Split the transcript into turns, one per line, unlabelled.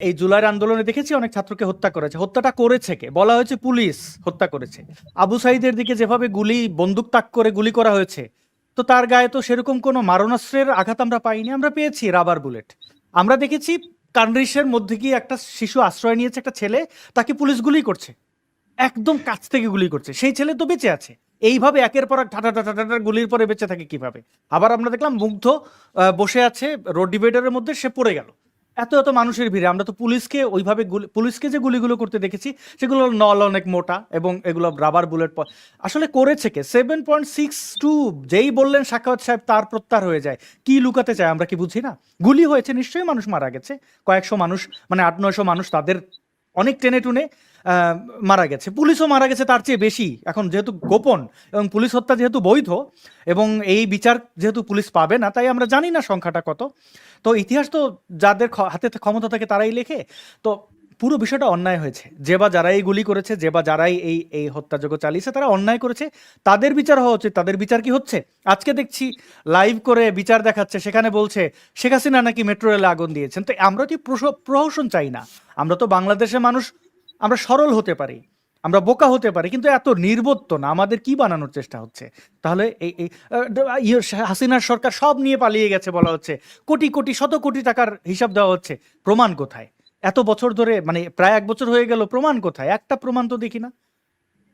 এই জুলাইয়ের আন্দোলনে দেখেছি অনেক ছাত্রকে হত্যা করেছে। হত্যাটা করেছে কে? বলা হয়েছে পুলিশ হত্যা করেছে। আবু সাইদের দিকে যেভাবে গুলি, বন্দুক তাক করে গুলি করা হয়েছে, তো তার গায়ে তো সেরকম কোনো মারণাস্ত্রের আঘাত আমরা পাইনি, আমরা পেয়েছি রাবার বুলেট। আমরা দেখেছি কান্ড্রিসের মধ্যে গিয়ে একটা শিশু আশ্রয় নিয়েছে একটা ছেলে, তাকে পুলিশ গুলি করছে। একদম কাছ থেকে গুলি করছে। সেই ছেলে তো বেঁচে আছে। এইভাবে একের পর এক ঠাটা ঠাটা ঠাটা গুলির পরে বেঁচে থাকে কীভাবে? আবার আমরা দেখলাম মুগ্ধ বসে আছে, রোড ডিভাইডারের মধ্যে সে পড়ে গেল। এত এত মানুষের ভিড়ে। আমরা তো পুলিশকে ওইভাবে পুলিশকে যে গুলিগুলো করতে দেখেছি, সেগুলো নল অনেক মোটা এবং এগুলো রাবার বুলেট আসলে করেছে কে? সেভেন পয়েন্ট সিক্স টু যেই বললেন সাক্ষাৎ সাহেব, তার প্রত্যাহার হয়ে যায়। কি লুকাতে চায় আমরা কি বুঝি না? গুলি হয়েছে, নিশ্চয়ই মানুষ মারা গেছে। কয়েকশো মানুষ মানে আট নয়শো মানুষ তাদের অনেক টেনে টুনে মারা গেছে। পুলিশও মারা গেছে তার চেয়ে বেশি। এখন যেহেতু গোপন এবং পুলিশ হত্যা যেহেতু বৈধ এবং এই বিচার যেহেতু পুলিশ পাবে না, তাই আমরা জানি না সংখ্যাটা কত। তো ইতিহাস তো যাদের হাতে ক্ষমতা থাকে তারাই লেখে। তো পুরো বিষয়টা অন্যায় হয়েছে। যে বা যারাই গুলি করেছে, যে বা যারাই এই এই হত্যাযোগ্য চালিয়েছে, তারা অন্যায় করেছে। তাদের বিচার হওয়া উচিত, তাদের বিচার কি হচ্ছে? আজকে দেখছি লাইভ করে বিচার দেখাচ্ছে, সেখানে বলছে, শেখ হাসিনা নাকি মেট্রো রেলে আগুন দিয়েছেন? তো আমরা কি প্রহসন চাই না? আমরা তো বাংলাদেশের মানুষ আমরা সরল হতে পারি আমরা বোকা হতে পারি কিন্তু এত নির্বোধ তো না আমাদের কি বানানোর চেষ্টা হচ্ছে? তাহলে এই এই ইয়ে, হাসিনার সরকার সব নিয়ে পালিয়ে গেছে বলা হচ্ছে কোটি কোটি শত কোটি টাকার হিসাব দেওয়া হচ্ছে প্রমাণ কোথায়? এত বছর ধরে মানে প্রায় এক বছর হয়ে গেল প্রমাণ কোথায়? একটা প্রমাণ তো দেখি না।